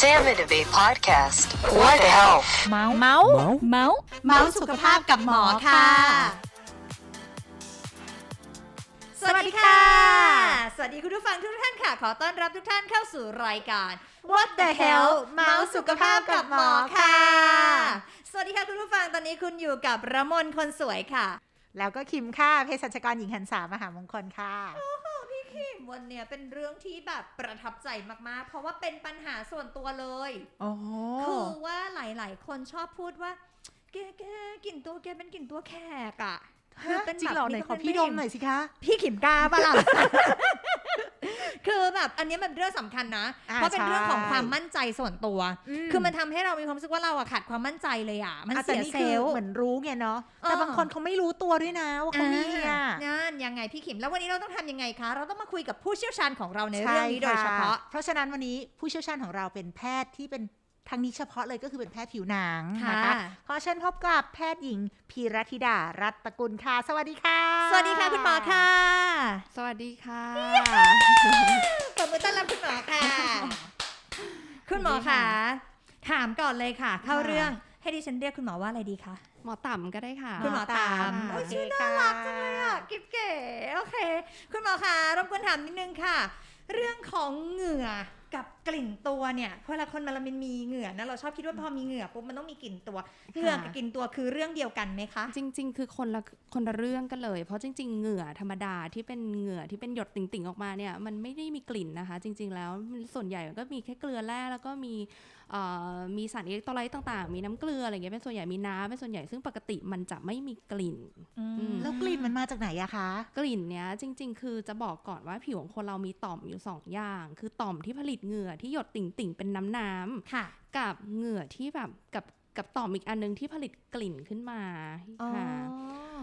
Sam and Abe podcast. What the health? เมาส์เมาส์เมาส์เมาส์สุขภาพกับหมอค่ะ สวัสดีค่ะ สวัสดีคุณผู้ฟังทุกท่านค่ะ ขอต้อนรับทุกท่านเข้าสู่รายการ What the hell เมาส์สุขภาพกับหมอค่ะ สวัสดีค่ะคุณผู้ฟังตอนนี้คุณอยู่กับระมนคนสวยค่ะ แล้วก็คิมค่ะเภสัชกรหญิงหันษามหามงคลค่ะ วันเนี้ยเป็นเรื่องที่แบบประทับใจมากๆ เพราะว่าเป็นปัญหาส่วนตัวเลยโอ้โหคือว่าหลายๆ คนชอบพูดว่าแกแกกลิ่นตัวแกเป็นกลิ่นตัวแขกอะคือเป็นจริงแบบเหรอไหนขอพี่ดมหน่อยสิคะ พี่ขิมกล้าปะล่ะคือ แบบอันเนี้ยมันเรื่องสำคัญนะอ่าเพราะเป็นเรื่องของใช่ความมั่นใจส่วนตัวอืมคือมันทำให้เรามีความรู้สึกว่าเราอะขาดความมั่นใจเลยอะมันอะเสียแต่นี่เซคือลล์เหมือนรู้ไงเนาะเออแต่บางคนเขาไม่รู้ตัวด้วยนะว่าเขามีอะนั่นยังไงพี่ขิมแล้ววันนี้เราต้องทำยังไงคะ เราต้องมาคุยกับผู้เชี่ยวชาญของเราในใช่เรื่องนี้โดยเฉพาะค่เพราะฉะนั้นวันนี้ผู้เชี่ยวชาญของเราเป็นแพทย์ที่เป็น ทางนี้เฉพาะเลยก็คือเป็นแพทย์ผิวหนังค่ะนะคะขอเชิญพบกับแพทย์หญิงพีรธิดารัตตกุลค่ะ สวัสดีค่ะ สวัสดีค่ะคุณหมอค่ะ สวัสดีค่ะปรบมือต้อนรับคุณหมอค่ะ คุณหมอค่ะ ถามก่อนเลยค่ะ เข้าเรื่องให้ดิฉันเรียกคุณหมอว่าอะไรดีคะหมอต่ำก็ได้ค่ะ คุณหมอตามโอโอ้ยเคชื่อค่ะน่ารักจังเลยอะกิ๊บเก๋โอเค คุณหมอคะรบกวนถามนิดนึงค่ะ เรื่องของเหงื่อกับกลิ่นตัวเนี่ยเวลาคนมันมีเหงื่อนะเราชอบคิดว่าพอมีเหงื่อปุ๊บมันต้องมีกลิ่นตัวเหงื่อกับกลิ่นตัวคือเรื่องเดียวกันไหมคะ จริง ๆ คือคนละคนละเรื่องกันเลย เพราะจริง ๆ เหงื่อธรรมดาที่เป็นเหงื่อที่เป็นหยดติ่งๆออกมาเนี่ยมันไม่ได้มีกลิ่นนะคะ จริง ๆ แล้วส่วนใหญ่ก็มีแค่เกลือแร่แล้วก็มี มีสารอิเล็กโทรไลต์ต่างๆ มีน้ำเกลืออะไรเงี้ยเป็นส่วนใหญ่มีน้ำเป็นส่วนใหญ่ซึ่งปกติมันจะไม่มีกลิ่นอืมแล้วกลิ่นมันมาจากไหนอะคะ กลิ่นเนี้ยจริง ๆ คือจะบอกก่อนว่าผิวของคนเรามีต่อมอยู่สองอย่าง คือต่อมที่ผลิตเหงื่อที่หยดติ่งๆเป็นน้ำน้ำๆค่ะกับเหงื่อที่แบบกับ กับต่อมอีกอันนึงที่ผลิตกลิ่นขึ้นมาอ๋อค่ะ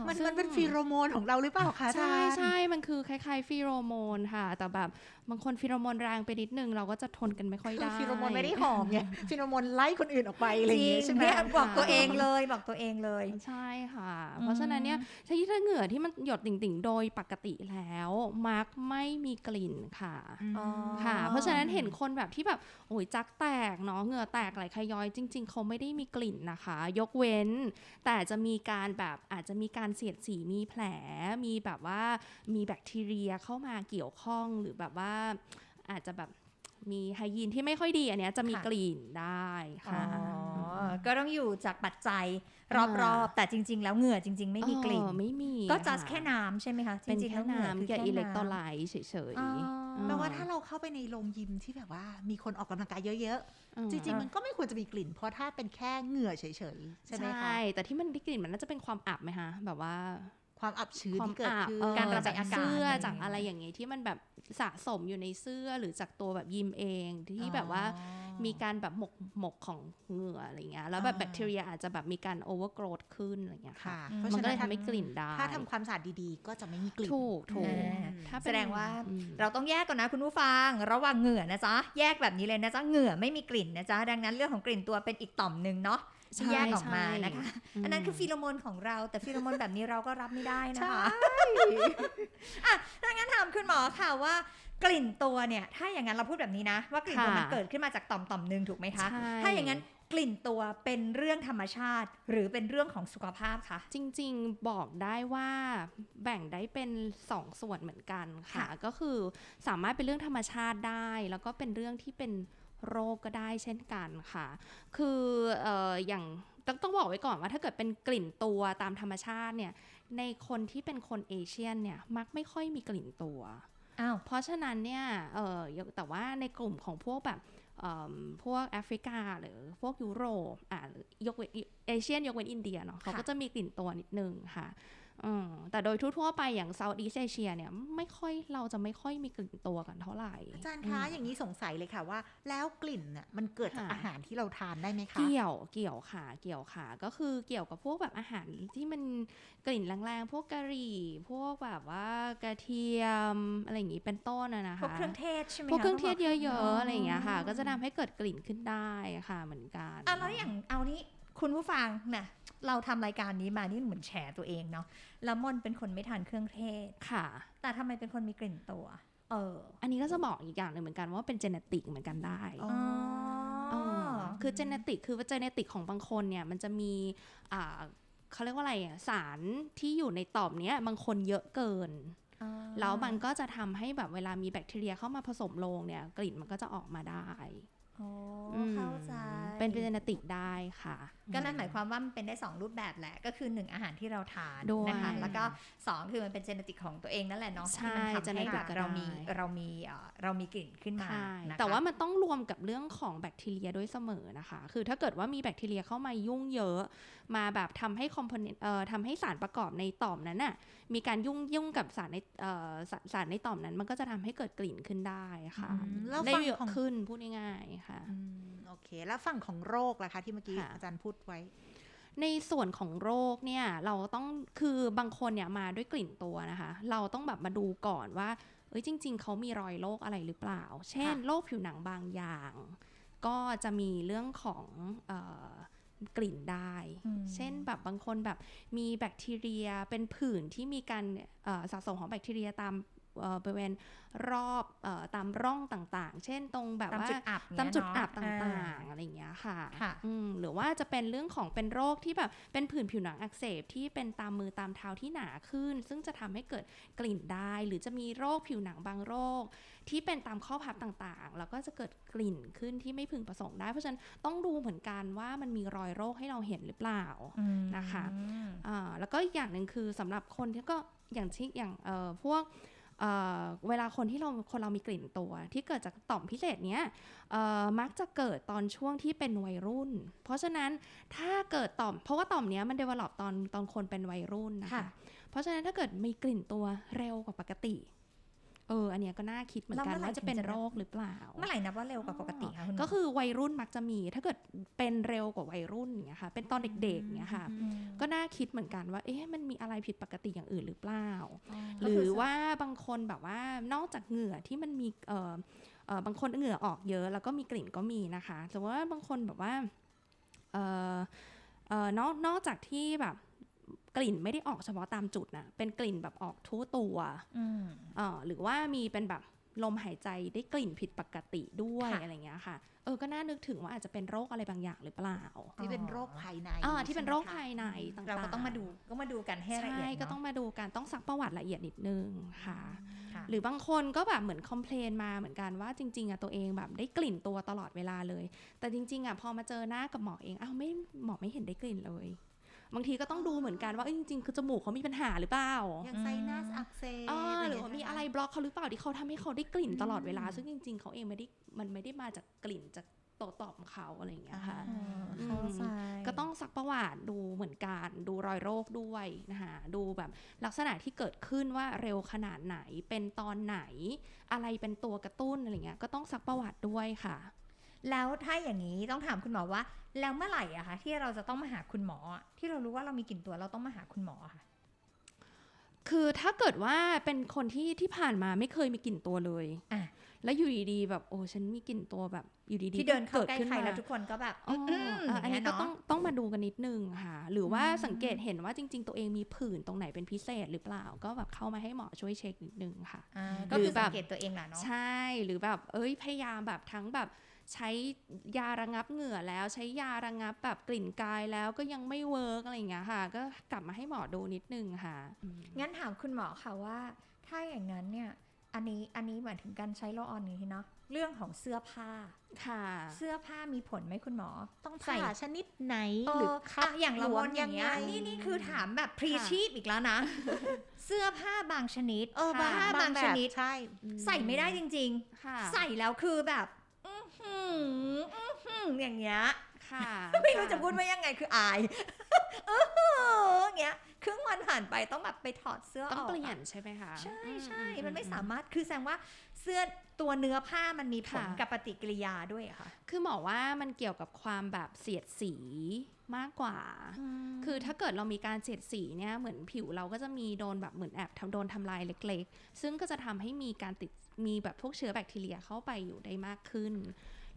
มันซึ่งมันเป็นฟีโรโมนของเราหรือเปล่าคะใช่อาจารย์ใช่มันคือคล้ายๆฟีโรโมนค่ะ แต่แบบบางคนฟีโรโมนแรงไปนิดนึงเราก็จะทนกันไม่ค่อยคือได้ฟีโรโมนไม่ได้หอมไงฟีโรโมนไล่คนอื่นออกไปอะไรอย่างเงี้ยจใช่ริงไหมเนี่ยบอกตัวเองเลยบอกตัวเองเลย ใช่ค่ะอืมเพราะฉะนั้นเนี่ยถ้าถ้าเหงื่อที่มันหยดติ่งๆ โดยปกติแล้วมักไม่มีกลิ่นค่ะอ๋อค่ะ เพราะฉะนั้นเห็นคนแบบที่แบบโอ้ยจักแตกเนาะเหงื่อแตกไหลขย้อยจริง ๆ เขาไม่ได้มีกลิ่นนะคะ ยกเว้น แต่จะมีการแบบอาจจะมีการเสียดสีมีแผล มีแบบว่ามีแบคทีเรียเข้ามาเกี่ยวข้องหรือแบบว่าอาจจะแบบมีไฮยีนที่ไม่ค่อยดีอันเนี้ยจะมีค่ะกลิ่นได้ค่ะอ๋อก็ต้องอยู่จากปัจจัยรอบๆ แต่จริง ๆ แล้วเหงื่อจริง ๆ ไม่มีกลิ่นเออไม่มีก็ค่ะจัดแค่น้ำใช่ไหมคะเป็นจริงๆแค่แล้วหงื่อน้ำคือกับแค่อิเล็กโทรไลน้ำต์เฉยอ๋อๆ แปลว่าถ้าเราเข้าไปในโรงยิมที่แบบว่ามีคนออกกำลังกายเยอะอืมๆจริงๆ มันก็ไม่ควรจะมีกลิ่น เพราะถ้าเป็นแค่เหงื่อเฉยๆ ใช่ไหมคะแต่ที่มันได้กลิ่นมันน่าจะเป็นความอับไหมคะแบบว่าความอับชื้นความที่เกิดอับขึ้นเออการระบายจากอากาศเสื้ออะไรอย่างเงี้ยจากอะไรอย่างเงี้ยที่มันแบบสะสมอยู่ในเสื้อหรือจากตัวแบบยิมเองที่แบบว่าอ๋อ มีการแบบหมกหมกของเหงื่ออะไรเงี้ยแล้วแบบอ่าแบคทีเรียอาจจะแบบมีการโอเวอร์โกรธขึ้นอะไรเงี้ยค่ะค่ะอืมเพราะมันฉะก็นั้เลนยทำให้กลิ่นได้ ถ้าทำความสะอาดดีๆ ก็จะไม่มีกลิ่นถูกถูกอ่าถ้าเป็นแสดงว่าอืมเราต้องแยกก่อนนะคุณผู้ฟัง ระหว่างเหงื่อนะจ๊ะแยกแบบนี้เลยนะจ๊ะเหงื่อไม่มีกลิ่นนะจ๊ะดังนั้นเรื่องของกลิ่นตัวเป็นอีกต่อมหนึ่งเนาะที่แยกออกมานะคะ อันนั้นคือฟีโรโมนของเรา แต่ฟีโรโมนแบบนี้เราก็รับไม่ได้นะคะอะถ้างั้นถามคุณหมอค่ะว่า กลิ่นตัวเนี่ย ถ้าอย่างนั้นเราพูดแบบนี้นะ ว่ากลิ่นตัวค่ะมันเกิดขึ้นมาจากต่อมต่อมหนึ่งถูกไหมคะใช่ถ้าอย่างนั้นกลิ่นตัวเป็นเรื่องธรรมชาติ หรือเป็นเรื่องของสุขภาพคะจริงๆบอกได้ว่าแบ่งได้เป็นสองส่วนเหมือนกันค่ะค่ะ ก็คือสามารถเป็นเรื่องธรรมชาติได้ แล้วก็เป็นเรื่องที่เป็นโรคก็ได้เช่นกันค่ะ คือเอ่ออย่างต้องต้องบอกไว้ก่อนว่าถ้าเกิดเป็นกลิ่นตัวตามธรรมชาติเนี่ยในคนที่เป็นคนเอเชียนเนี่ยมักไม่ค่อยมีกลิ่นตัว อ้าวเพราะฉะนั้นเนี่ยเออแต่ว่าในกลุ่มของพวกแบบพวกแอฟริกาหรือพวกยุโรปอ่าหรือยกเว้นเอเชียนยกเว้นอินเดียเนาะเขาก็จะมีกลิ่นตัวนิดนึงค่ะ แต่โดยทั่วๆไปอย่างเซาท์อีสเอเชียเนี่ยไม่ค่อยเราจะไม่ค่อยมีกลิ่นตัวกันเท่าไหร่อาจารย์คะมอย่างนี้สงสัยเลยค่ะว่า แล้วกลิ่นน่ะมันเกิดจากค่ะอาหารที่เราทานได้ไหมคะ เกี่ยวเกี่ยวค่ะ เกี่ยวค่ะ ก็คือเกี่ยวกับพวกแบบอาหารที่มันกลิ่นแรงๆพวกกะหรี่ พวกแบบว่ากระเทียมอะไรอย่างงี้เป็นต้นอะนะคะพวกเครื่องเทศใช่ไหมพวกคะเครื่องเทศเยขาอะบกๆอะไรอย่างเงี้ยค่ะ ก็จะทำให้เกิดกลิ่นขึ้นได้ค่ะเหมือนกันอะแล้วอย่างเอานี้คุณผู้ฟังนะ เราทำรายการนี้มานี่เหมือนแฉตัวเองเนาะแล้วมนเป็นคนไม่ทานเครื่องเทศค่ะ แต่ทำไมเป็นคนมีกลิ่นตัว เออ อันนี้ก็จะบอกอีกอย่างหนึ่งเหมือนกันว่าเป็นเจเนติกเหมือนกันได้อ๋อเอคือเจเนติกคือว่าเจเนติกของบางคนเนี่ยมันจะมีอ่าเขาเรียกว่าอะไรอะสารที่อยู่ในต่อมเนี้ยบางคนเยอะเกินแล้วมันก็จะทำให้แบบเวลามีแบคทีเรียเข้ามาผสมลงเนี่ย กลิ่นมันก็จะออกมาได้โอ้อืม เข้าใจเป็นเจเนติกได้ค่ะ ก็นั่นหมายความว่ามันเป็นได้ 2 รูปแบบแหละ ก็คือ 1 อาหารที่เราทานด้วยนะคะแล้วก็ 2 คือมันเป็นเจเนติกของตัวเองนั่นแหละเนาะใช่ที่มันทำให้แบบ genetic ก็เรามีได้เรามีเอ่อเรามีกลิ่นขึ้นมาใช่นะคะแต่ว่ามันต้องรวมกับเรื่องของแบคทีเรียด้วยเสมอนะคะ คือถ้าเกิดว่ามีแบคทีเรียเข้ามายุ่งเยอะ มาแบบทำให้คอมโพเนนต์เอ่อทำให้สารประกอบในต่อมนั้นน่ะมีการยุ่งยุ่งกับสารในเอ่อสารสารในต่อมนั้น มันก็จะทำให้เกิดกลิ่นขึ้นได้ค่ะอืมแล้วได้ฝั่งเยอะของขึ้นพูดง่ายๆค่ะอืมโอเค แล้วฝั่งของโรคล่ะคะ ที่เมื่อกี้ค่ะอาจารย์พูดไว้ในส่วนของโรคเนี่ยเราต้องคือบางคนเนี่ยมาด้วยกลิ่นตัวนะคะ เราต้องแบบมาดูก่อนว่าเอ้ยจริง ๆเขามีรอยโรคอะไรหรือเปล่า เช่นค่ะโรคผิวหนังบางอย่าง ก็จะมีเรื่องของเออ กลิ่นได้อืมเช่นแบบบางคนแบบมีแบคทีเรียเป็นผื่นที่มีการเอ่อสะสมของแบคทีเรียตามเอ่อ บริเวณรอบเออตามร่องต่างๆ เช่นตรงแบบตามว่าจุดอับตามจุดอับเงี้ยตเนะ่างๆอะไรอย่างเงี้ยค่ะค่ะอืมหรือว่าจะเป็นเรื่องของเป็นโรคที่แบบเป็นผื่นผิวหนังอักเสบที่เป็นตามมือตามเท้าที่หนาขึ้น ซึ่งจะทำให้เกิดกลิ่นได้ หรือจะมีโรคผิวหนังบางโรค ที่เป็นตามข้อพับต่างๆ แล้วก็จะเกิดกลิ่นขึ้นที่ไม่พึงประสงค์ได้ เพราะฉะนั้นต้องดูเหมือนกันว่ามันมีรอยโรคให้เราเห็นหรือเปล่าอืมนะคะอ่าแล้วก็อีกอย่างหนึ่งคือสำหรับคนที่ก็อย่างที่อย่างเอ่อพวก เอ่อเวลาคนที่เราคนเรามีกลิ่นตัว ที่เกิดจากต่อมพิเศษเนี้ยเอ่อมักจะเกิดตอนช่วงที่เป็นวัยรุ่น เพราะฉะนั้นถ้าเกิดต่อม เพราะว่าต่อมเนี้ยมันเดเวลลอปตอนตอนคนเป็นวัยรุ่นนะคะค่ะเพราะฉะนั้นถ้าเกิดมีกลิ่นตัวเร็วกว่าปกติ เออ อันเนี้ยก็น่าคิดเหมือนกันแล้วเมื่อไหร่ว่าจะเป็นถึงจะโรคหรือเปล่า เมื่อไหร่นับว่าเร็วกว่าปกติคะคุณหมก็คือวัยรุ่นมักจะมี ถ้าเกิดเป็นเร็วกว่าวัยรุ่นอย่างเงี้ยค่ะ เป็นตอนเด็กๆอย่างเงี้ยค่ะอืมก็น่าคิดเหมือนกันว่า เอ๊ะ มันมีอะไรผิดปกติอย่างอื่นหรือเปล่าหก็รืคืออว่าบางคนแบบว่านอกจากเหงื่อที่มันมีเอ่อเอ่อบางคนเหงื่อออกเยอะ แล้วก็มีกลิ่นก็มีนะคะ แต่ว่าบางคนแบบว่าเอ่อเอ่อนอกนอกจากที่แบบ กลิ่นไม่ได้ออกเฉพาะตามจุดนะ เป็นกลิ่นแบบออกทั่วตัวอืมเอ่อหรือว่ามีเป็นแบบลมหายใจได้กลิ่นผิดปกติด้วยค่ะอะไรเงี้ยค่ะ เออ ก็น่านึกถึงว่าอาจจะเป็นโรคอะไรบางอย่างหรือเปล่า ที่เป็นโรคภายในอ่าที่เป็นโรคใช่ไหมะภายในต่างๆ เราก็ต้องมาดู ก็มาดูกันให้ละเอียดใช่เนาะก็ต้องมาดูกัน ต้องซักประวัติละเอียดนิดนึงค่ะค่ะ หรือบางคนก็แบบเหมือนคอมเพลนมาเหมือนกันว่าจริง ๆอะตัวเองแบบได้กลิ่นตัวตลอดเวลาเลย แต่จริง ๆอะพอมาเจอหน้ากับหมอเอง อ้าวไม่หมอไม่เห็นได้กลิ่นเลย บางทีก็ต้องดูเหมือนกันว่าเอ้ยจริงๆคือจมูกเขามีปัญหาหรือเปล่าอย่างไซนัสอักเสบอ่าะหไย่รืงอเงี้ยว่ามีอะไรบล็อกเขาหรือเปล่าที่เขาทำให้เขาได้กลิ่นตลอดเวลา ซึ่งจริง ๆเขาเองไม่ได้มันไม่ได้มาจากกลิ่นจากโตวตอบของเขาอะไรอย่างเงี้ยค่ะอ๋ออืมเข้าใจก็ต้องซักประวัติดูเหมือนกันดูรอยโรคด้วยนะคะดูแบบลักษณะที่เกิดขึ้นว่าเร็วขนาดไหนเป็นตอนไหน อะไรเป็นตัวกระตุ้นอะไรเงี้ยก็ต้องซักประวัติด้วยค่ะ แล้วถ้าอย่างนี้ต้องถามคุณหมอว่า แล้วเมื่อไหร่อะคะที่เราจะต้องมาหาคุณหมออะที่เรารู้ว่าเรามีกลิ่นตัวเราต้องมาหาคุณหมออะค่ะ คือถ้าเกิดว่าเป็นคนที่ที่ผ่านมาไม่เคยมีกลิ่นตัวเลยอะแล้วอยู่ดีๆแบบโอ้ฉันมีกลิ่นตัวแบบ อยู่ดีๆที่เดินเข้ากิใกล้ขึ้นใครมาแล้วทุกคนก็แบบอ๋ออมเอออันนี้ย่างก็เงี้ยต้องเนาะต้องมาดูกันนิดนึงค่ะ หรือว่าอืมสังเกตเห็นว่าจริง ๆ ตัวเองมีผื่นตรงไหนเป็นพิเศษหรือเปล่า ก็แบบเข้ามาให้หมอช่วยเช็คนิดนึงค่ะอ่าก็หรืคืออแบบสังเกตตัวเองแหละเนาะใช่หรือแบบเอ้ยพยายามแบบทั้งแบบ ใช้ยาระงับเหงื่อแล้ว ใช้ยาระงับแบบกลิ่นกายแล้วก็ยังไม่เวิร์กอะไรอย่างเงี้ยค่ะ ก็กลับมาให้หมอดูนิดนึงค่ะอืมงั้นถามคุณหมอค่ะว่า ถ้าอย่างนั้นเนี่ยอันนี้อันนี้หมายถึงการใช้โลออนนี้เนาะเรื่องของเสื้อผ้าค่ะ เสื้อผ้ามีผลไหมคุณหมอ ต้องใส่ผ่าชนิดไหนเอหรืออคัดอะอย่างละหลมวนอย่างเงี้ยยังไงนี่นี่คือถามแบบพรีค่ะชีพอีกแล้วนะ เสื้อผ้าบางชนิดเออผ้าบางบางแบชบนิดใช่ ใส่ไม่ได้จริงค่ะๆใส่แล้วคือแบบ อื้อหืออื้อหืออย่างเงี้ยค่ะไม่รู้จะพูดว่ายังไงคืออายอื้อหืออย่างเงี้ยครึ่งวันผ่านไปต้องแบบไปถอดเสื้อออกต้องเปลี่ยอะนใช่ไหมคะใช่อืใช่อืมันไม่อืสามารถคือแสดงว่าเสื้อตัวเนื้อผ้ามันมีผลค่ะกับปฏิกิริยาด้วยอะค่ะ คือหมอว่ามันเกี่ยวกับความแบบเสียดสีมากกว่า คือถ้าเกิดเรามีการเสียดสีเนี่ยเหมือนผิวเราก็จะมีโดนแบบเหมือนแอบทำโดนทำลายเล็ก ๆ ซึ่งก็จะทำให้มีการติด มีแบบพวกเชื้อแบคทีเรียเข้าไปอยู่ได้มากขึ้น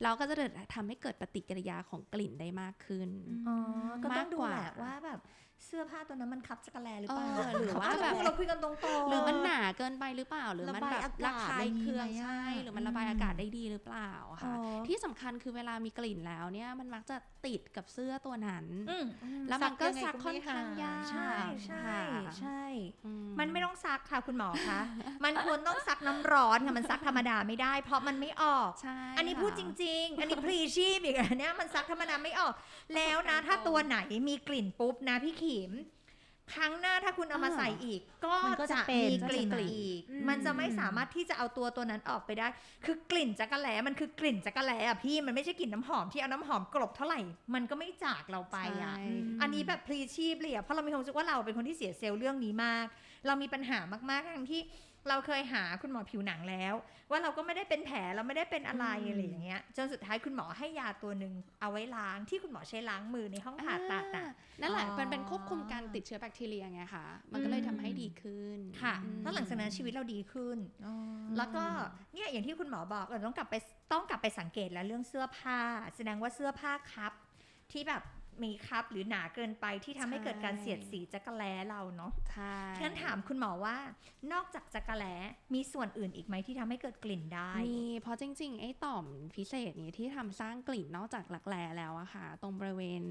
เราก็จะทำให้เกิดปฏิกิริยาของกลิ่นได้มากขึ้นอ๋อก็ต้องดูมากกว่าแหละว่าแบบเสื้อผ้าตัวนั้นมันคับจักรแลหรือเปล่าเออหรือว่าแบบเราคุยกันตรงๆหรือมันหนาเกินไปหรือเปล่า หรือมันแบบระบายอากาศระคายเคืองอะไรอย่างเงี้ยใช่หรือมันระบายอากาศได้ดีหรือเปล่าอ๋ค่ะอที่สำคัญคือเวลามีกลิ่นแล้วเนี่ยมันมักจะติดกับเสื้อตัวนั้นอืมแล้วมันก็ซักซัค่กอนยังไงก็ไม่ข้างยากใช่ใช่ค่ะใช่อืมันไม่ต้องซักค่ะคุณหมอคะ มันควรต้องซักน้ำร้อนค่ะมันซักธรรมดาไม่ได้ เพราะมันไม่ออกใช่อันนี้พูดจค่ะริง ๆ อันนี้พรีชีพอีกอันเนี้ยมันซักธรรมดาไม่ออก แล้วนะถ้าตัวไหนมีกลิ่นปุ๊บนะพี่ขิม ครั้งหน้าถ้าคุณเอามาอ่าใส่อีก ก็มันก็จะจะเป็นมีกลิ่นจะกลิ่นอีกอืมมันจะไม่สามารถที่จะเอาตัวตัวนั้นออกไปได้ คือกลิ่นจักระแหลมันคือกลิ่นจักระแหลอะพี่มันไม่ใช่กลิ่นน้ำหอมที่เอาน้ำหอมกลบเท่าไหร่ มันก็ไม่จากเราไปอะใช่อันนี้แบบพลีชีพเลยอะเพราะเรามีความรู้สึกว่าเราเป็นคนที่เสียเซลล์เรื่องนี้มาก เรามีปัญหามากๆทั้งที่ เราเคยหาคุณหมอผิวหนังแล้ว ว่าเราก็ไม่ได้เป็นแผลเราไม่ได้เป็นอะไรอืมอะไรอย่างเงี้ยจนสุดท้ายคุณหมอให้ยาตัวหนึ่งเอาไว้ล้างที่คุณหมอใช้ล้างมือในห้องผ่าตัดอะนั่นแหละอ๋อมันเป็นควบคุมการติดเชื้อแบคทีเรียไงคะมันก็เลยทำให้ดีขึ้นค่ะอืมแล้วหลังจากนั้นชีวิตเราดีขึ้นอ๋อแล้วก็เนี่ยอย่างที่คุณหมอบอกเราต้องกลับไปต้องกลับไปสังเกตแล้วเรื่องเสื้อผ้า แสดงว่าเสื้อผ้าครับที่แบบ มีครับหรือหนาเกินไปที่ทำให้เกิดการเสียดสีจักระแล้เราเนาะใช่งั้นถามคุณหมอว่า นอกจากจักระแล้มีส่วนอื่นอีกไหมที่ทำให้เกิดกลิ่นได้ มี เพราะจริง ๆ ไอ้ต่อมพิเศษนี้ที่ทำสร้างกลิ่นนอกจากหลักแร้แล้วอะค่ะ ตรงบริเวณ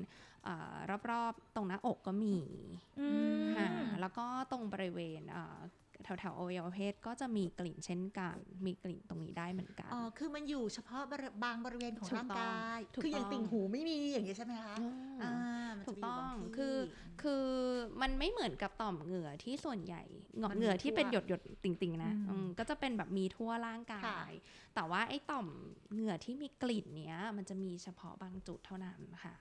เอ่อรอบๆ ตรงหน้าอกก็มีอืมค่ะแล้วก็ตรงบริเวณ เอ่อแถวๆอวัยวะเพศก็จะมีกลิ่นเช่นกัน มีกลิ่นตรงนี้ได้เหมือนกัน อ๋อ คือมันอยู่เฉพาะบริบางบริเวณของถูกร่างต้องกายถูกคืออย่างต้องติ่งหูไม่มีอย่างนี้ใช่ไหมคะอืมอ่ามันถูจะกไปยู่ต้องบางที่คือ คือมันไม่เหมือนกับต่อมเหงื่อที่ส่วนใหญ่เหงามันมีเหงื่อที่เป็นหยทั่ดวหยดๆติ่งๆนะอืมอืมก็จะเป็นแบบมีทั่วร่างกาค่ะยแต่ว่าไอ้ต่อมเหงื่อที่มีกลิ่นเนี้ย มันจะมีเฉพาะบางจุดเท่านั้นค่ะ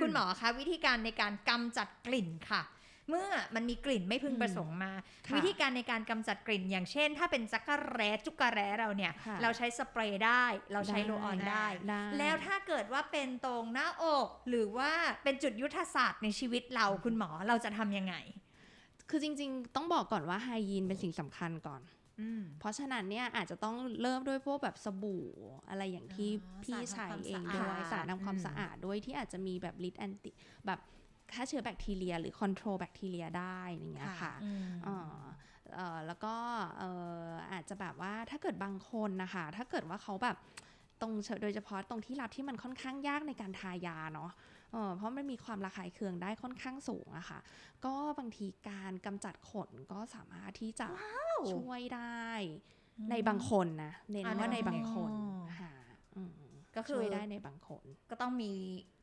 คุณหมอคะวิธีการในการกำจัดกลิ่นค่ะ เมื่อมันมีกลิ่นไม่พึงอืมประสงค์มาค่ะวิธีการในการกำจัดกลิ่น อย่างเช่น ถ้าเป็นจักระแร้จุกระแร้เราเนี่ยค่ะเราใช้สเปรย์ได้ เราใช้ได้โรลออนได้ได้ แล้วถ้าเกิดว่าเป็นตรงหน้าอก หรือว่าเป็นจุดยุทธศาสตร์ในชีวิตเราคุณหมอเราจะทำยังไง คือจริง ๆ ต้องบอกก่อนว่าไฮยีนเป็นสิ่งสำคัญก่อนอืมเพราะฉะนั้นเนี่ยอาจจะต้องเริ่มด้วยพวกแบบสบู่อะไรอย่างที่อ๋อพี่สารใช้ทำความเองด้วยสะอาดสารทำความอืมสะอาดด้วยที่อาจจะมีแบบลิดแอนติแบบ ฆ่าเชื้อแบคทีเรีย หรือคอนโทรลแบคทีเรียได้อย่างเงี้ยค่ะเอ่อเอ่อแล้วก็เอ่ออาจจะแบบว่าถ้าเกิดบางคนนะคะ ถ้าเกิดว่าเขาแบบตรงโดยเฉพาะตรงที่รับที่มันค่อนข้างยากในการทายาเนาะเออเพราะมันมีความระคายเคืองได้ค่อนข้างสูงอะค่ะ ก็บางทีการกำจัดขนก็สามารถที่จะช่วยได้ในบางคนนะเน้นอ่าว่าในในบางบางคคนนค่ะอืมก็คือช่วยได้ในบางคน ก็ต้องมี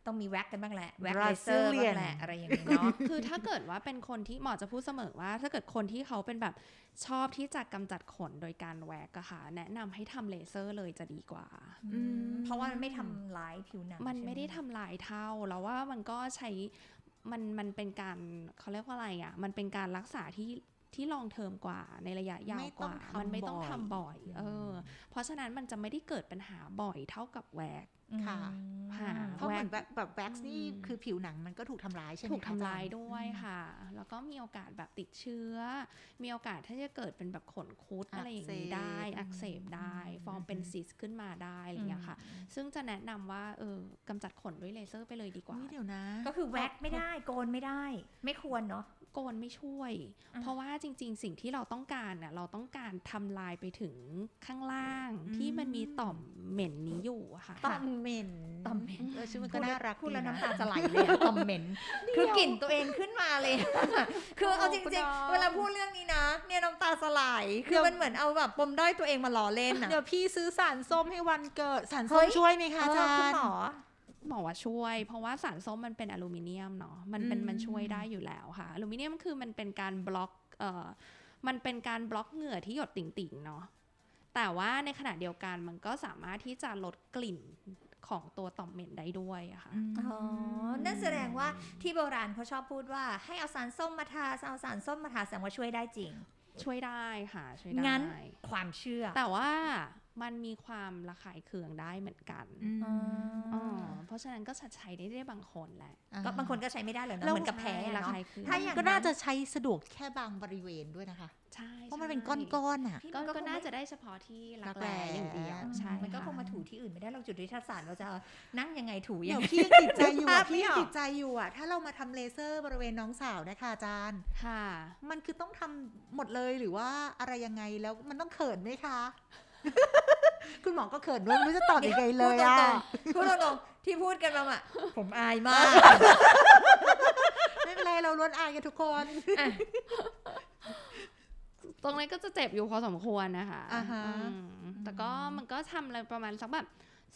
ต้องมีแว็กกันบ้างแหละแว็กเลเซอร์ Brazilian บ้างแหละอะไรอย่างนี้เนาะคือถ้าเกิดว่าเป็นคนที่หมอจะพูดเสมอว่า ถ้าเกิดคนที่เขาเป็นแบบชอบที่จะกำจัดขนโดยการแวกอะค่ะ แนะนำให้ทำเลเซอร์เลยจะดีกว่าอืมเพราะว่ามันไม่ทำร้ายผิวหนังมันใช่หไม่ได้ทำลายเท่าแล้วว่ามันก็ใช้มันมันเป็นการเขาเรียกว่าอะไรอะมันเป็นการรักษาที่ที่ลองเทอมกว่าในระยะยาวไม่กต้องว่าทำมันไม่ต้องบ่อยทำบ่อย เออ เพราะฉะนั้นมันจะไม่ได้เกิดปัญหาบ่อยเท่ากับแวก ค่ะค่ะเพราะเหมือนแบบแบบแว็กซ์นี่อืมคือผิวหนังมันก็ถูกทำร้ายใช่ไหมถูกทำลายคะอจรด้วยค่ะ แล้วก็มีโอกาสแบบติดเชื้อ มีโอกาสที่จะเกิดเป็นแบบขนคุดอักเสบอะไรอย่างนี้ได้ อักเสบได้อืมฟอร์มเป็นซิสขึ้นมาได้อะไรอย่างเงี้ยค่ะ ซึ่งจะแนะนำว่าเออกำจัดขนด้วยเลเซอร์ไปเลยดีกว่าอุ๊ยเดี๋ยวนะ ก็คือแว็กไม่ได้โกนไม่ได้ ไม่ควรเนาะ โกนไม่ช่วยอะเพราะว่าจริง ๆ สิ่งที่เราต้องการน่ะเราต้องการทำลายไปถึงข้างล่างอืมที่มันมีต่อมเหม็นนี้อยู่อะค่ะต่อมเหม็นต่อมเหม็นเออชื่อมันก็น่ารักพูดแล้วดีะน้ำตาจะไหลเลยอะต่อมเหม็น คือกลิ่นตัวเองขึ้นมาเลย คือเอาจคุณริงน้องๆ เวลาพูดเรื่องนี้นะเนี่ยน้ำตาสลายคือมันเหมือนเอาแบบปมด้อยตัวเองมาล้อเล่นอะเดี๋ยวพี่ซื้อสารส้มให้วันเกิดสารเฮ้ส้มยช่วยไหมคะอาเอจาอคุณรย์หมอ บอกว่าช่วย เพราะว่าสารส้มมันเป็นอลูมิเนียมเนาะมันเป็นอืมมันช่วยได้อยู่แล้วค่ะอลูมิเนียมคือมันเป็นการบล็อกเอ่อมันเป็นการบล็อกเหงื่อที่หยดติ่งๆเนาะแต่ว่าในขณะเดียวกันมันก็สามารถที่จะลดกลิ่นของตัวต่อมเหม็นได้ด้วยอะค่ะ อ๋อ นั่นแสดงว่าที่โบราณเขาชอบพูดว่าให้เอาสารส้มมาทา เอาสารส้มมาทาแสดงว่าช่วยได้จริง ช่วยได้ค่ะ ช่วยได้ งั้นความเชื่อ แต่ว่า มันมีความระคายเคืองได้เหมือนกันอืมอ๋อออ๋อเพราะฉะนั้นก็จะใช้ได้ได้บางคนแหละ ก็บางคนก็ใช้ไม่ได้เลยนะแล้วเหมือนกับแพ้ใช่อะระเนาะคายเคืองถ้าอย่างก็น่าจะใช้สะดวกแค่บางบริเวณด้วยนะคะ ใช่ เพราะมันเป็นใช่ก้อนๆอะ ก็มันก็ก็คงน่าไม่จะได้เฉพาะที่รักรักแร้แร้อย่างเดียว ใช่ มันก็คงะมาถูที่อื่นอื่นไม่ได้เราจุดวิทยาศาสตร์เราจะนั่งยังไงถูยัเดี๋ยงวไงพี่ยังติดใจอยู่ภาอะพไม่พี่ยังออกติดใจอยู่อะ ถ้าเรามาทำเลเซอร์บริเวณน้องสาวนะคะอาจารย์ ค่ะ มันคือต้องทำหมดเลยหรือว่าอะไรยังไงแล้วมันต้องเขินไหมคะ คุณหมอก็เขินด้วยไม่รู้จะตอบยังไงเลยอะพูดตรงๆที่พูดกันมาอะผมอายมากไม่เป็นไรเราล้วนอายกันทุกคนตรงนั้นก็จะเจ็บอยู่พอสมควรนะคะอ่าฮะ อืมแต่ก็มันก็ทำอะไรประมาณสักแบบ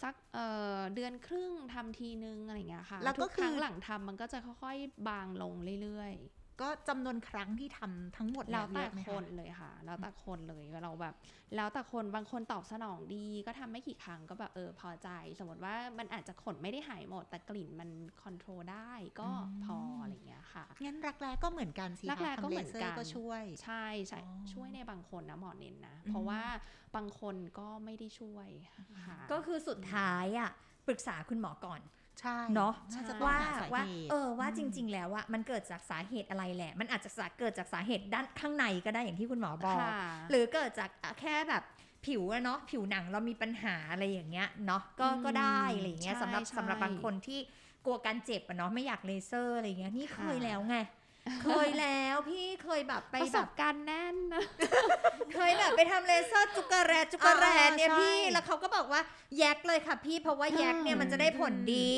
สักเอ่อเดือนครึ่งทำทีนึงอะไรอย่างเงี้ยค่ะแล้วก็ทุกครั้งคือ หลังทำมันก็จะค่อยๆ บางลงเรื่อย ก็จำนวนครั้งที่ทำทั้งหมดๆแล้วแต่เยอะไหมะคนเลยค่ะ แล้วแต่คนเลยเราแบบ แล้วแต่คนบางคนตอบสนองดี ก็ทำไม่กี่ครั้งก็แบบเออพอใจ สมมติว่ามันอาจจะขนไม่ได้หายหมด แต่กลิ่นมันคอนโทรลได้ก็พออะไรอย่างเงี้ยค่ะงั้นรักแร้ก็เหมือนกันสิรักแร้คะก็ทำเหเลมือนเซอกัร์นก็ช่วย ใช่ใช่อ๋อช่วยในบางคนนะหมอเน้นนะอืมเพราะว่าบางคนก็ไม่ได้ช่วยค่ะก็คือสุดท้ายอะปรึกษาคุณหมอก่อน ใช่เนาะน่าจะต้องว่าหาสาว่าเหตุเออว่าจอืมริง ๆ แล้วอะมันเกิดจากสาเหตุอะไรแหละ มันอาจจะสาเกิดจากสาเหตุด้านข้างในก็ได้อย่างที่คุณหมอบอกค่ะหรือเกิดจากแค่แบบผิวอะเนาะผิวหนังเรามีปัญหาอะไรอย่างเงี้ยเนาะก็อืมก็ได้อะไรอย่างเงี้ยใช่สำหรับใช่สำหรับบางคนที่กลัวการเจ็บอะเนาะไม่อยากเลเซอร์อะไรอย่างเงี้ยนี่เคค่ะยแล้วไง เคยแล้วพี่เคยแบบไปประสแบบบการณ์แน่นนะ เคยแบบไปทำเลเซอร์จุกกระแรจุกกระแรอ่าเนี่ยใช่พี่แล้วเขาก็บอกว่าแยกเลยค่ะพี่เพราะว่าแยกเนี่ยมันจะได้ผลดี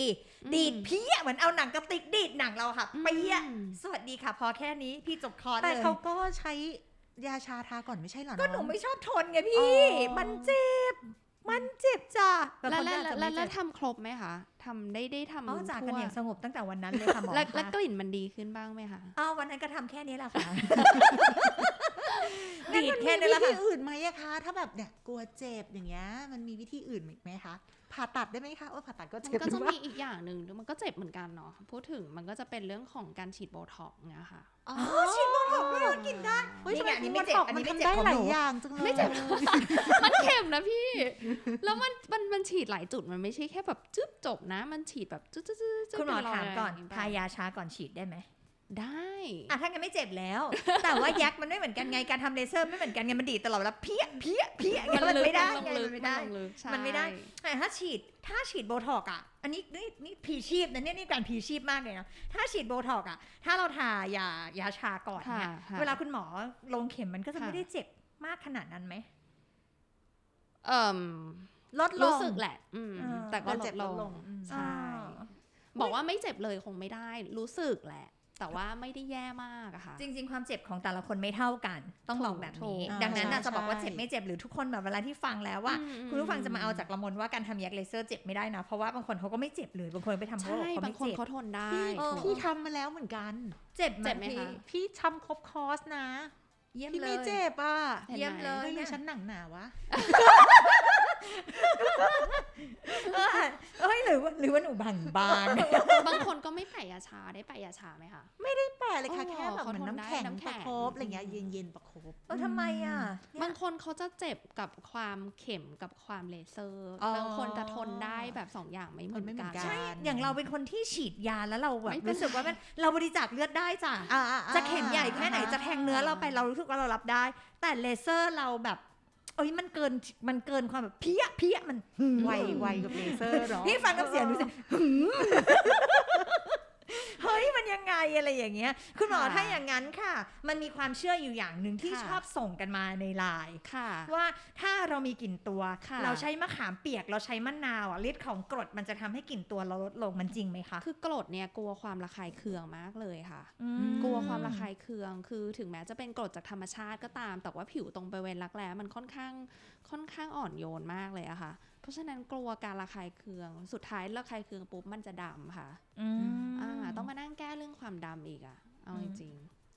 อืมดีดเพี้ยเหมือนเอาหนังกระติกดีดหนังเราค่ะอืม เปี้ยสวัสดีค่ะ พอแค่นี้พี่จบคอร์สแต่เลยเขาก็ใช้ยาชาทาก่อนไม่ใช่เหรอก็น้องหนูไม่ชอบทนไงพี่อ๋อมันเจ็บ มันเจ็บจ้ะแล้วบางคนแล้วอาจจะแล้วไม่แล้วเจ็บทำครบไหมคะทำได้ได้ทำอ๋อจากกันทั่วอย่างสงบตั้งแต่วันนั้นเลยค่ะหมอแล้วแล้วคะกลิ่นมันดีขึ้นบ้างไหมคะอ้าววันนั้นก็ทำแค่นี้แหละค่ะงั้น ดีดมันแค่มีนี้แหวิละธีค่ะ อื่นไหมอะคะ ถ้าแบบเนี่ยกลัวเจ็บอย่างเงี้ยมันมีวิธีอื่นอีกไหมคะ ผ่าตัดได้ไหมคะว่าผ่าตัดก็มันเจ็บก็จะหรือเปมีล่าอีกอย่างหนึ่งมันก็เจ็บเหมือนกันเนาะพูดถึงมันก็จะเป็นเรื่องของการฉีดโบท็อกซ์เนี่ยค่ะ อ๋อฉีดโบท็อกซ์ไม่โดนกินได้ เฮ้ยนี่ทำไงไมอันนี้มัไม่นเจ็บบอกอันมันนี้ไม่ทำเจ็บได้ของหลาหยนูอย่างจังเลยไม่เจ็บ มันเข็มนะพี่ แล้วมันมันมันฉีดหลายจุดมันไม่ใช่แค่แบบจึ๊บจบนะ มันฉีดแบบจึ๊บจึ๊บจึ๊บจึ๊บคุณหมอเป็นรยถามก่อนย่งทายาชาก่อนฉีดได้ไหม ได้อะถ้างั้นไม่เจ็บแล้ว แต่ว่าแยกมันไม่เหมือนกันไงการทำเลเซอร์ไม่เหมือนกันไงมันดีดตลอดเวลาเพี้ยเพี้ยเพี้ยไงมันไม่ได้ลงไงลึมักนไม่ได้ลงลึกใช่มันไม่ได้แต่ถ้าฉีดถ้าฉีดโบท็อกซ์อะอันนี้นี่นี่พีชีพนะเนี่ยนี่การพีชีพมากเลยนะถ้าฉีดโบท็อกซ์อะถ้าเราทายายาชาก่อนค่ะเนี่ยค่ะเวลาคุณหมอลงเข็มมันก็จะค่ะไม่ได้เจ็บมากขนาดนั้นไหมเอ่มลดลงรู้สึกแหละ อืมเออแต่ก็การลเจ็บดลลดงลงอืมใช่อ่าบอกว่าไม่เจ็บเลยคงไม่ได้ รู้สึกแหละ แต่ว่าไม่ได้แย่มากอะค่ะ จริง ๆ ความเจ็บของแต่ละคนไม่เท่ากัน ต้องบอกแบบถูนี้กดังนั้นใช่น่ะจะบอกว่าใช่เจ็บไม่เจ็บหรือทุกคนแบบเวลาที่ฟังแล้วว่าอืมคุณผู้ฟังจะมาเอาจากละมนว่าการทำยักษ์เลเซอร์เจ็บไม่ได้นะ เพราะว่าบางคนเขาก็ไม่เจ็บเลยบางคนไปทำเขาใช่บอกเขาบางไม่คนเจ็บเขาทนได้พี่เออถูกพี่ทำมาแล้วเหมือนกัน เจ็บเจ็บไหมพี่คะพี่ทำครบคอร์สนะ เยี่ยมพี่เลไม่ย เจ็บอะเห็นไหม เยี่ยมเลยไม่เนี่รู้ยฉันหนังหนาวะ เออเอ้ยหรือว่าหรือว่าหนูบางบางบางคนก็ไม่แปะยาชาได้แปะยาชาไหมคะ แปลเลยค่ะอ๋อแค่แบบเหมือนเขาทนน้ำแข็งได้น้ำแข็ประง คบอะไรเงี้ยเย็นเย็นๆประคบ เออทำไมอะ บางคนเขาจะเจ็บกับความเข็มกับความเลเซอร์ อ๋อ บางคนจะทนได้แบบสองอย่างไม่เหมือนไม่เหมืกัอนนกัน ใช่อย่างเราเป็นคนที่ฉีดยาแล้วเราแบบไม่เป็นรู้สึกว่ามันเราบริจาคเลือดได้จ้ะอ่าอ่าอ่าจะเข็มใหญ่แค่ไหนจะแทงเนื้อเราไปเรารู้สึกว่าเรารับได้ แต่เลเซอร์เราแบบ เอ้ยมันเกินมันเกินความแบบเพี้ยเพี้ยมันหืมไวไวกับเลเซอร์เนาะพี่ฟังน้ำเสียงดูสิหืม เฮ้ยมันยังไงอะไรอย่างเงี้ยคุณหมอค่ะถ้าอย่างนั้นค่ะ มันมีความเชื่ออยู่อย่างหนึ่งที่ค่ะ ชอบส่งกันมาในไลน์ค่ะ ว่าถ้าเรามีกลิ่นตัว ค่ะ เราใช้มะขามเปียกเราใช้มะนาวอะฤทธิ์ของกรดมันจะทำให้กลิ่นตัวเราลดลงมันจริงไหมคะ คือกรดเนี่ยกลัวความระคายเคืองมากเลยค่ะมกลัวความระคายเคือง คือถึงแม้จะเป็นกรดจากธรรมชาติก็ตาม แต่ว่าผิวตรงบริเวณรักแร้มันค่อนข้างค่อนข้างอ่อนโยนมากเลยอะค่ะ เพราะฉะนั้นกลัวการระคายเคือง สุดท้ายระคายเคืองปุ๊บมันจะดำค่ะอืมอ่าต้องมานั่งแก้เรื่องความดำอีกอะเอาอืจมริง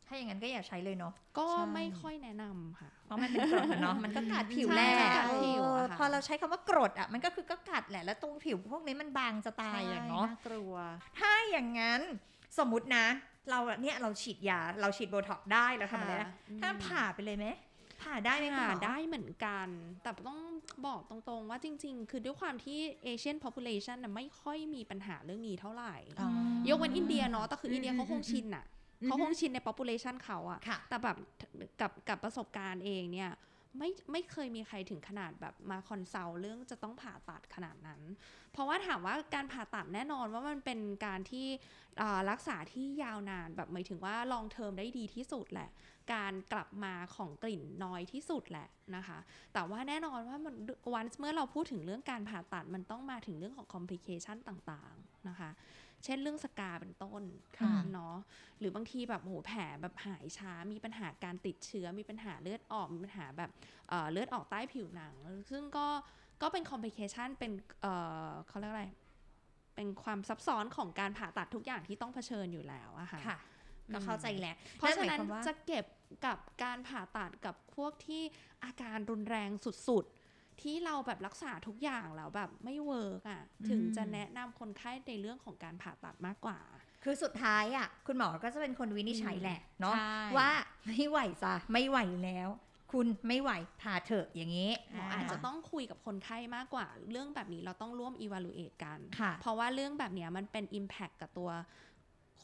ถ้าอย่างนั้นก็อย่าใช้เลยเนาะๆก็ไม่ค่อยแนะนำค่ะ เพราะมันเป็นกรดอะเนาะมันก็กัดผิวใช่แหละกัดผิวอะเออค่ะพอเราใช้คำว่ากรดอะมันก็คือก็กัดแหละแล้วตรงผิวพวกนี้มันบางจะตายอย่างเนาะน่ากลัว ถ้าอย่างนั้นสมมุตินะ เราเนี่ยเราฉีดยาเราฉีดโบท็อกซ์ได้เราทำอะไรได้ค่ะอืมถ้าผ่าไปเลยไหม ผ่าได้ไหมคุณผ่าหมอได้เหมือนกัน แต่ต้องบอกตรงๆว่าจริง ๆ คือด้วยความที่ Asian population น่ะไม่ค่อยมีปัญหาเรื่องนี้เท่าไหร่อ๋อยกเว้นอินเดียเนาะแต่คืออินเดียเขาคงชินอะอืมเขาคงชินใน population เขาอะค่ะแต่แบบกับกับประสบการณ์เองเนี่ยไม่ไม่เคยมีใครถึงขนาดแบบมาคอนซัลท์เรื่องจะต้องผ่าตัดขนาดนั้น เพราะว่าถามว่าการผ่าตัดแน่นอนว่ามันเป็นการที่อ่ารักษาที่ยาวนานแบบหมายถึงว่าลองเทอมได้ดีที่สุดแหละ การกลับมาของกลิ่นน้อยที่สุดแหละนะคะ แต่ว่าแน่นอนว่ามันวันเมื่อเราพูดถึงเรื่องการผ่าตัดมันต้องมาถึงเรื่องของคอมพลิเคชันต่างๆนะคะ เช่นเรื่องสกาเป็นต้นค่ะเนาะหรือบางทีแบบโอ้โหแผลแบบหายช้ามีปัญหาการติดเชื้อมีปัญหาเลือดออกมีปัญหาแบบเอ่อเลือดออกใต้ผิวหนัง ซึ่งก็ก็เป็นคอมพลิเคชันเป็นเอ่อเขาเรียกอะไรเป็นความซับซ้อนของการผ่าตัดทุกอย่างที่ต้องเผชิญอยู่แล้วอะค่ะค่ะ ก็เข้าใจแหละเพราะฉะนั้นหมยควมว่าจะเก็บกับการผ่าตัดกับพวกที่อาการรุนแรงสุดๆ ที่เราแบบรักษาทุกอย่างแล้วแบบไม่เวิร์กอะถึงจะแนะนำคนไข้ในเรื่องของการผ่าตัดมากกว่า คือสุดท้ายอะคุณหมอก็จะเป็นคนวินิจฉัยแหละเนาะใช่ว่าไม่ไหวจ้ะไม่ไหวแล้วคุณไม่ไหวผ่าเถอะอย่างนี้หมออาจจะต้องคุยกับคนไข้มากกว่า เรื่องแบบนี้เราต้องร่วม evaluate กันค่ะเพราะว่าเรื่องแบบเนี้ยมันเป็น impact กับตัว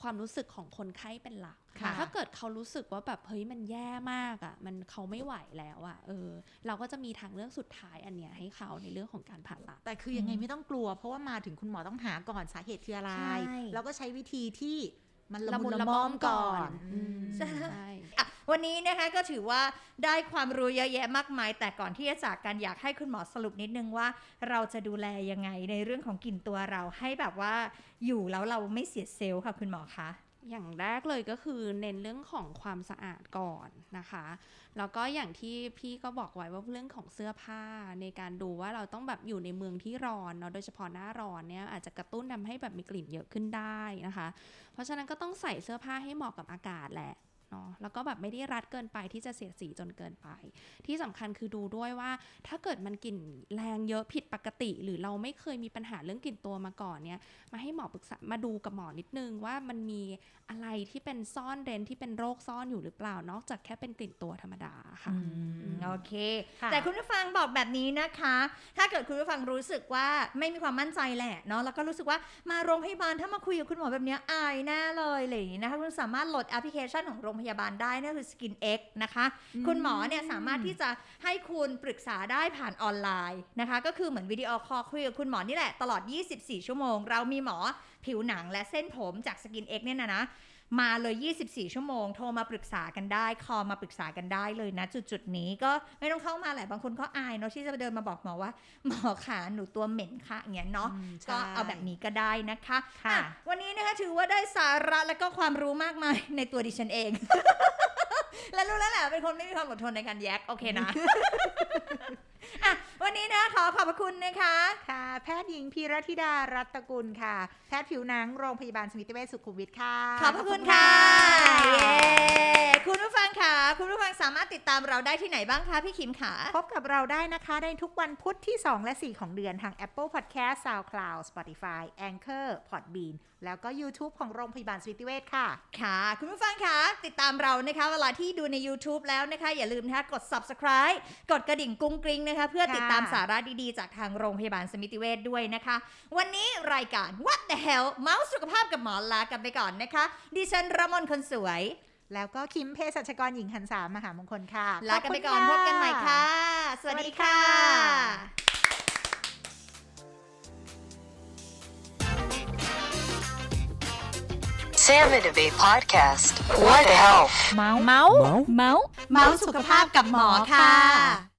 ความรู้สึกของคนไข้เป็นหลักค่ะถ้าเกิดเขารู้สึกว่าแบบเฮ้ยมันแย่มากอะ่ะ มันเขาไม่ไหวแล้วอะ่ะ เออ เราก็จะมีทางเรื่องสุดท้ายอันเนี้ยให้เขาในเรื่องของการผ่าตัด แต่คือยังไงอืมไม่ต้องกลัว เพราะว่ามาถึงคุณหมอต้องหาก่อนสาเหตุคืออะไรใช่แล้วก็ใช้วิธีที่ มันละละมุมุนนละละม่ม่ออมมก่ก่ออนนอืมใช่ใช่อะวันนี้นะคะก็ถือว่าได้ความรู้เยอะแยะมากมาย แต่ก่อนที่จะจากกันอยากให้คุณหมอสรุปนิดนึงว่า เราจะดูแลยังไงในเรื่องของกลิ่นตัวเราให้แบบว่าอยู่แล้วเราไม่เสียเซลล์ค่ะคุณหมอคะ อย่างแรกเลยก็คือเน้นเรื่องของความสะอาดก่อนนะคะ แล้วก็อย่างที่พี่ก็บอกไว้ว่าเรื่องของเสื้อผ้าในการดูว่าเราต้องแบบอยู่ในเมืองที่ร้อนเนาะโดยเฉพาะหน้าร้อนเนี่ยอาจจะกระตุ้นทำให้แบบมีกลิ่นเยอะขึ้นได้นะคะ เพราะฉะนั้นก็ต้องใส่เสื้อผ้าให้เหมาะกับอากาศแหละ เนาะแล้วก็แบบไม่ได้รัดเกินไปที่จะเสียดสีจนเกินไป ที่สำคัญคือดูด้วยว่า ถ้าเกิดมันกลิ่นแรงเยอะผิดปกติ หรือเราไม่เคยมีปัญหาเรื่องกลิ่นตัวมาก่อนเนี่ยมาให้หมอปรึกษามาดูกับหมอนิดนึงว่ามันมีอะไรที่เป็นซ่อนเร้นที่เป็นโรคซ่อนอยู่หรือเปล่านอกจากแค่เป็นกลิ่นตัวธรรมดาค่ะอืมโอเคค่ะแต่คุณผู้ฟังบอกแบบนี้นะคะ ถ้าเกิดคุณผู้ฟังรู้สึกว่าไม่มีความมั่นใจแหละเนาะแล้วก็รู้สึกว่ามาโรงพยาบาลถ้ามาคุยกับคุณหมอแบบเนี้ยอายแน่เลยอะไรอย่างนี้นะคะคุณสามารถโหลดแอปพลิเคชันของโรงพยาบาลได้นั่นคือ Skin X นะคะ คุณหมอเนี่ยสามารถที่จะให้คุณปรึกษาได้ผ่านออนไลน์นะคะ ก็คือเหมือนวิดีโอคอลคุยกับคุณหมอนี่แหละ ตลอด 24 ชั่วโมง เรามีหมอผิวหนังและเส้นผมจาก Skin X เนี่ยนะนะ มาเลย 24 ชั่วโมง โทรมาปรึกษากันได้ คอมาปรึกษากันได้เลยนะ จุดจุดๆนี้ก็ไม่ต้องเข้ามาแหละ บางคนก็อายเนาะที่จะเดินมาบอกหมอว่า หมอขาหนูตัวเหม็นค่ะอย่างเงี้ยเนาะอืมใช่ก็เอาแบบนี้ก็ได้นะคะค่ะอะวันนี้นะคะถือว่าได้สาระและก็ความรู้มากมายในตัวดิฉันเอง และรู้แล้วแหละเป็นคนไม่มีความอดทนในการแยกโอเคนะ อะวันนี้นะขอขอบพระคุณนะคะ ค่ะ แพทย์หญิงพีรธิดารัตนกุลค่ะ แพทย์ผิวหนังโรงพยาบาลสมิติเวชสุขุมวิทค่ะ ขอบพระคุณค่ะเย้คุณผู้ฟังค่ะ คุณผู้ฟังสามารถติดตามเราได้ที่ไหนบ้างคะพี่คิมขาพบกับเราได้นะคะในทุกวันพุธที่ 2 และ 4 ของเดือนทาง Apple Podcast SoundCloud Spotify Anchor Podbean แล้วก็ YouTube ของโรงพยาบาลสมิติเวชค่ะ ค่ะ คุณผู้ฟังคะติดตามเรานะคะ เวลาที่ดูใน YouTube แล้วนะคะ อย่าลืมนะคะกด subscribe กดกระดิ่งกุ้งกริ้งนะคะเพื่อค่ะติดตามสาระดีๆ จากทางโรงพยาบาลสมิติเวชด้วยนะคะ วันนี้รายการ What the hell เมาส์สุขภาพกับหมอลากันไปก่อนนะคะ ดิฉันระมนคนสวย แล้วก็คิมเภสัชกรหญิงหันสามมหามงคลค่ะลากันไปก่อนขพอบบคุณกันใหม่ค่ะ สวัสดีค่ะ Sam and Abe podcast. What the health? เมาส์เมาส์เมาส์เมาส์สุขภาพกับหมอค่ะ